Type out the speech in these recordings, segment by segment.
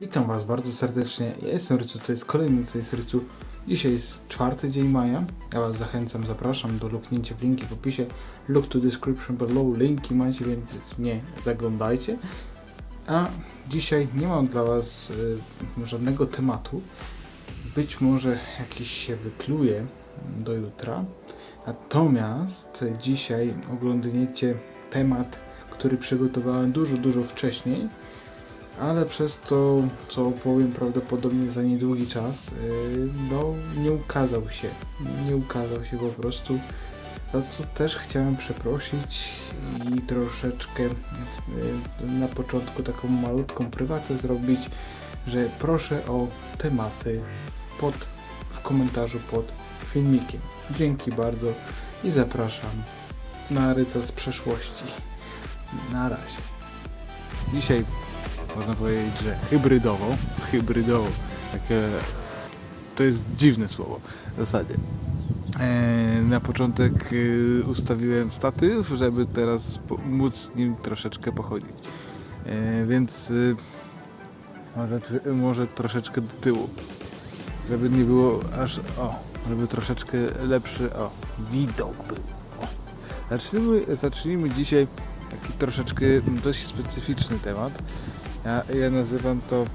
Witam Was bardzo serdecznie. Ja jestem Rycu, to jest kolejny co jest Rycu. Dzisiaj jest czwarty dzień maja. Ja Was zachęcam, zapraszam do luknięcia w linki w opisie. Look to description below. Linki macie, więc nie zaglądajcie. A dzisiaj nie mam dla Was y, żadnego tematu. Być może jakiś się wypluje do jutra. Natomiast dzisiaj oglądniecie temat, który przygotowałem dużo, dużo wcześniej ale przez to, co opowiem prawdopodobnie za niedługi czas, yy, no nie ukazał się. Nie ukazał się po prostu. Za co też chciałem przeprosić i troszeczkę yy, na początku taką malutką prywatę zrobić, że proszę o tematy pod, w komentarzu pod filmikiem. Dzięki bardzo i zapraszam na ryca z przeszłości. Na razie. Dzisiaj można powiedzieć, że hybrydowo, hybrydowo, takie, to jest dziwne słowo w zasadzie. E, na początek e, ustawiłem statyw, żeby teraz móc nim troszeczkę pochodzić. E, więc może, może troszeczkę do tyłu, żeby nie było aż, o, żeby troszeczkę lepszy, o, widok był. Zacznijmy, zacznijmy dzisiaj taki troszeczkę dość specyficzny temat. Ja, ja nazywam to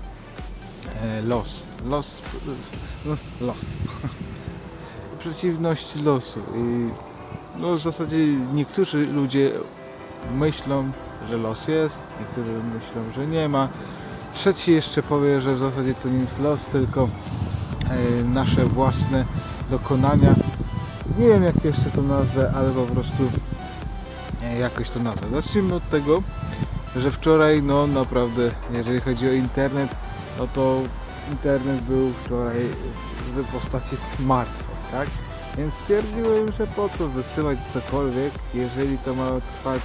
e, los. Los. No, los. Przeciwności losu. I no w zasadzie niektórzy ludzie myślą, że los jest, niektórzy myślą, że nie ma. Trzeci jeszcze powie, że w zasadzie to nie jest los, tylko e, nasze własne dokonania. Nie wiem jak jeszcze to nazwę, ale po prostu e, jakoś to nazwę. Zacznijmy od tego, że wczoraj, no naprawdę, jeżeli chodzi o internet, no to internet był wczoraj w postaci martwej, tak? Więc stwierdziłem, że po co wysyłać cokolwiek, jeżeli to ma trwać,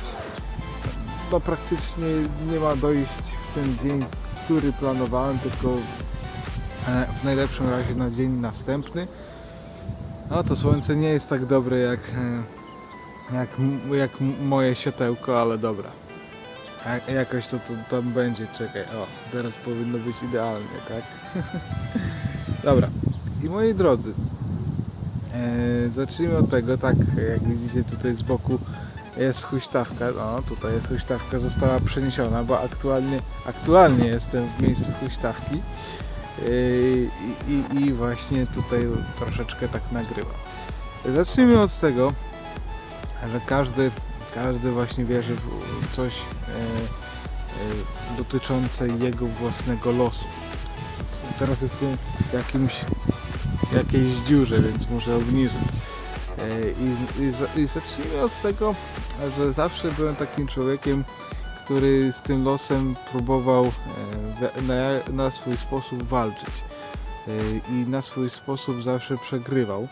no praktycznie nie ma dojść w ten dzień, który planowałem, tylko e, w najlepszym razie na dzień następny. No to słońce nie jest tak dobre jak, e, jak, jak moje światełko, ale dobra. A jakoś to, to tam będzie, czekaj, o, teraz powinno być idealnie, tak? Dobra, i moi drodzy, e, zacznijmy od tego, tak, jak widzicie tutaj z boku jest huśtawka, no tutaj jest huśtawka, została przeniesiona, bo aktualnie, aktualnie jestem w miejscu huśtawki e, i, i, i właśnie tutaj troszeczkę tak nagrywam. Zacznijmy od tego, że każdy, każdy właśnie wierzy w coś e, e, dotyczące jego własnego losu. Teraz jestem w jakimś, jakiejś dziurze, więc muszę obniżyć. E, I, i, I zacznijmy od tego, że zawsze byłem takim człowiekiem, który z tym losem próbował na, na swój sposób walczyć. I na swój sposób zawsze przegrywał.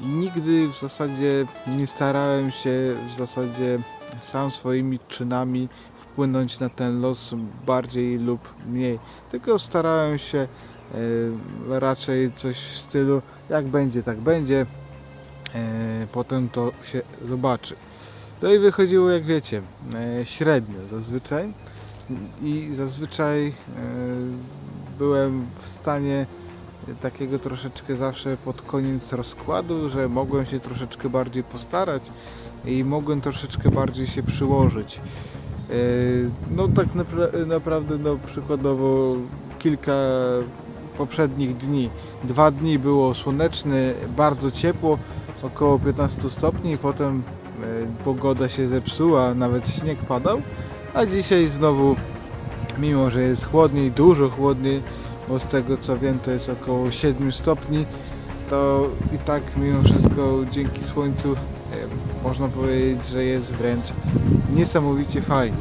I nigdy w zasadzie nie starałem się w zasadzie sam swoimi czynami wpłynąć na ten los bardziej lub mniej. Tylko starałem się e, raczej coś w stylu jak będzie, tak będzie. E, potem to się zobaczy. No i wychodziło jak wiecie, e, średnio zazwyczaj. I zazwyczaj e, byłem w stanie takiego troszeczkę zawsze pod koniec rozkładu, że mogłem się troszeczkę bardziej postarać i mogłem troszeczkę bardziej się przyłożyć. E, No tak napra- naprawdę, no przykładowo kilka poprzednich dni. Dwa dni było słoneczne, bardzo ciepło, około 15 stopni, potem e, pogoda się zepsuła, nawet śnieg padał, a dzisiaj znowu, mimo że jest chłodniej, dużo chłodniej, bo z tego co wiem to jest około 7 stopni, to i tak mimo wszystko dzięki słońcu e, można powiedzieć, że jest wręcz niesamowicie fajnie.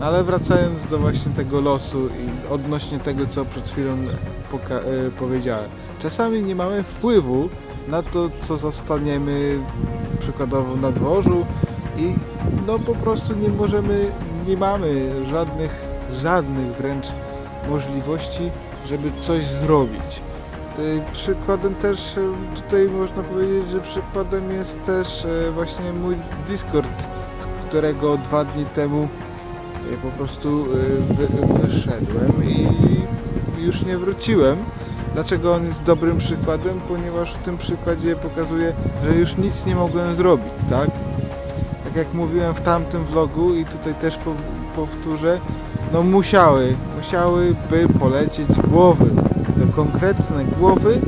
No Ale wracając do właśnie tego losu i odnośnie tego co przed chwilą poka- e, powiedziałem. Czasami nie mamy wpływu na to co zastaniemy przykładowo na dworzu i no po prostu nie możemy, nie mamy żadnych, żadnych wręcz możliwości, żeby coś zrobić. Y, Przykładem też y, tutaj można powiedzieć, że przykładem jest też y, właśnie mój Discord, z którego dwa dni temu po prostu wy, wyszedłem i już nie wróciłem. Dlaczego on jest dobrym przykładem? Ponieważ w tym przykładzie pokazuje, że już nic nie mogłem zrobić, tak? Tak jak mówiłem w tamtym vlogu i tutaj też pow- powtórzę, no musiały, musiałyby polecieć głowy, to konkretne głowy.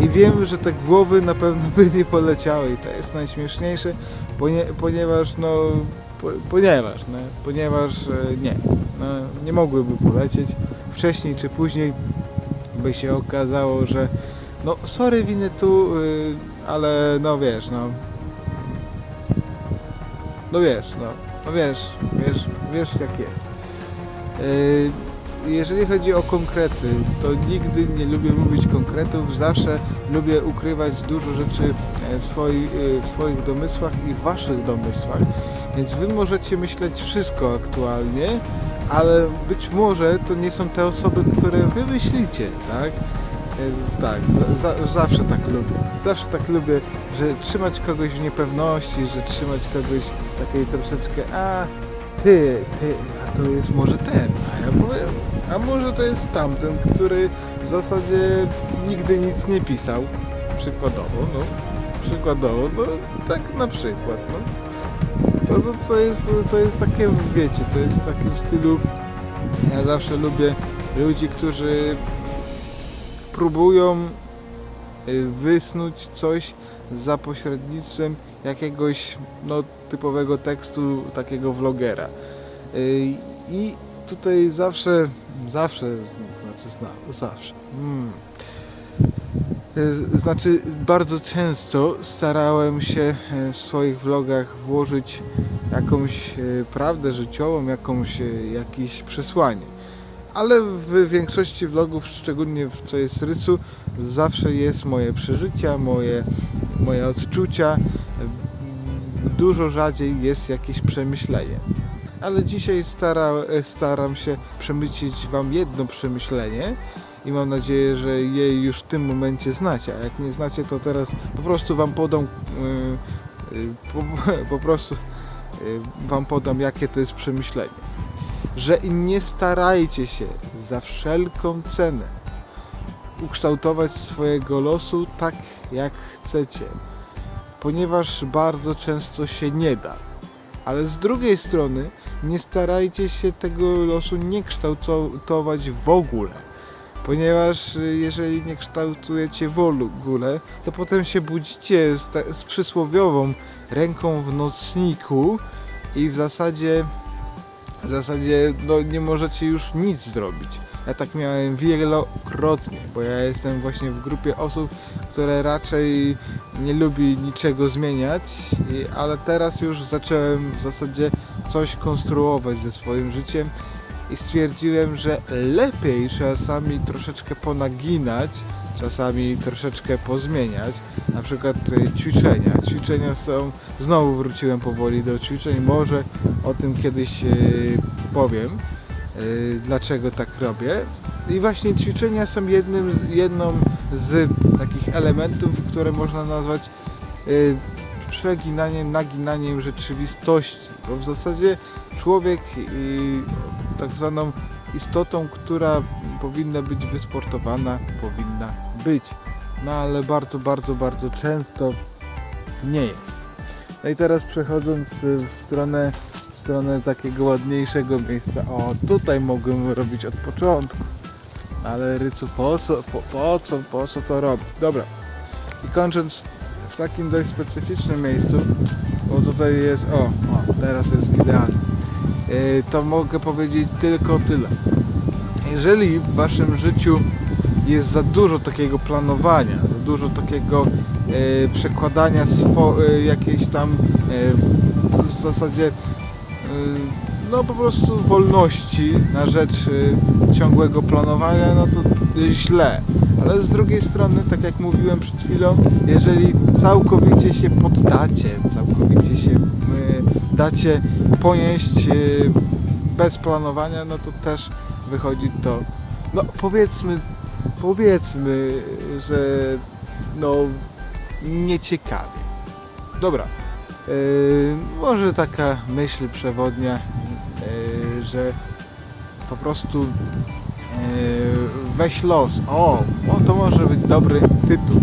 I wiem, że te głowy na pewno by nie poleciały i to jest najśmieszniejsze, ponie, ponieważ no, po, ponieważ, no, ponieważ e, nie, no, nie mogłyby polecieć. Wcześniej czy później by się okazało, że no sorry winy tu, y, ale no wiesz, no. No wiesz, no, no wiesz, wiesz, wiesz jak jest. Y, jeżeli chodzi o konkrety, to nigdy nie lubię mówić konkretów, zawsze lubię ukrywać dużo rzeczy e, w, swoi, y, w swoich domysłach i w waszych domysłach, więc wy możecie myśleć wszystko aktualnie, ale być może to nie są te osoby, które wy myślicie, tak? E, Tak, za, zawsze tak lubię. Zawsze tak lubię, że trzymać kogoś w niepewności, że trzymać kogoś takiej troszeczkę, a ty, ty, a to jest może ten, a ja powiem, a może to jest tamten, który w zasadzie nigdy nic nie pisał. Przykładowo, no. Przykładowo, no tak na przykład, no. To, to, to, jest, to jest takie, wiecie, to jest w takim stylu, ja zawsze lubię ludzi, którzy próbują y, wysnuć coś za pośrednictwem jakiegoś no, typowego tekstu takiego vlogera. Y, I tutaj zawsze, zawsze, znaczy zna, zawsze. Mm. Y, Znaczy, bardzo często starałem się e, w swoich vlogach włożyć jakąś e, prawdę życiową, jakąś, e, jakieś przesłanie. Ale w większości vlogów, szczególnie w co jest rycu, zawsze jest moje przeżycia, moje, moje odczucia. Dużo rzadziej jest jakieś przemyślenie. Ale dzisiaj stara, staram się przemycić Wam jedno przemyślenie i mam nadzieję, że je już w tym momencie znacie. A jak nie znacie, to teraz po prostu Wam podam, yy, yy, po, po prostu yy, Wam podam, jakie to jest przemyślenie że nie starajcie się za wszelką cenę ukształtować swojego losu tak jak chcecie, ponieważ bardzo często się nie da. Ale z drugiej strony nie starajcie się tego losu nie kształtować w ogóle. Ponieważ y, jeżeli nie kształtujecie w ogóle, to potem się budzicie z, z przysłowiową ręką w nocniku i w zasadzie w zasadzie no, nie możecie już nic zrobić. Ja tak miałem wielokrotnie, bo ja jestem właśnie w grupie osób, które raczej nie lubi niczego zmieniać, ale teraz już zacząłem w zasadzie coś konstruować ze swoim życiem i stwierdziłem, że lepiej czasami troszeczkę ponaginać, czasami troszeczkę pozmieniać, na przykład y, ćwiczenia. Ćwiczenia są, znowu wróciłem powoli do ćwiczeń, może o tym kiedyś y, powiem, dlaczego tak robię. I właśnie ćwiczenia są jednym, jedną z takich elementów, które można nazwać y, przeginaniem, naginaniem rzeczywistości, bo w zasadzie człowiek y, tak zwaną istotą, która powinna być wysportowana, powinna być. No ale bardzo, bardzo, bardzo często nie jest. No i teraz przechodząc y, w stronę, stronę takiego ładniejszego miejsca. O, tutaj mogłem robić od początku. Ale Rycu, po co, po, po co, po co to robić? Dobra. I kończąc w takim dość specyficznym miejscu, bo tutaj jest, o, o teraz jest idealnie, yy, to mogę powiedzieć tylko tyle. Jeżeli w waszym życiu jest za dużo takiego planowania, za dużo takiego e, przekładania swo, e, jakiejś tam e, w, w zasadzie e, no po prostu wolności na rzecz ciągłego planowania, no to źle. Ale z drugiej strony, tak jak mówiłem przed chwilą, jeżeli całkowicie się poddacie, całkowicie się e, dacie ponieść e, bez planowania, no to też wychodzi to, no powiedzmy, powiedzmy, że no nieciekawie. Dobra, może taka myśl przewodnia, yy, że po prostu weź los. O, o, to może być dobry tytuł.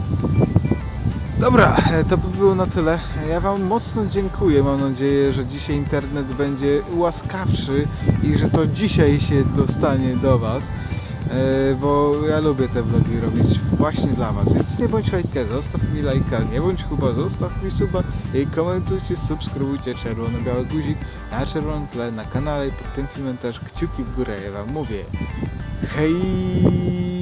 Dobra, e, to by było na tyle. Ja Wam mocno dziękuję. Mam nadzieję, że dzisiaj internet będzie łaskawszy i że to dzisiaj się dostanie do Was. E, Bo ja lubię te vlogi robić właśnie dla Was. Więc nie bądź hejkę, zostaw mi lajka, nie bądź chuba, zostaw mi suba i komentujcie, subskrybujcie czerwony-biały guzik na czerwonym tle na kanale i pod tym filmem też kciuki w górę. Ja Wam mówię. Hej!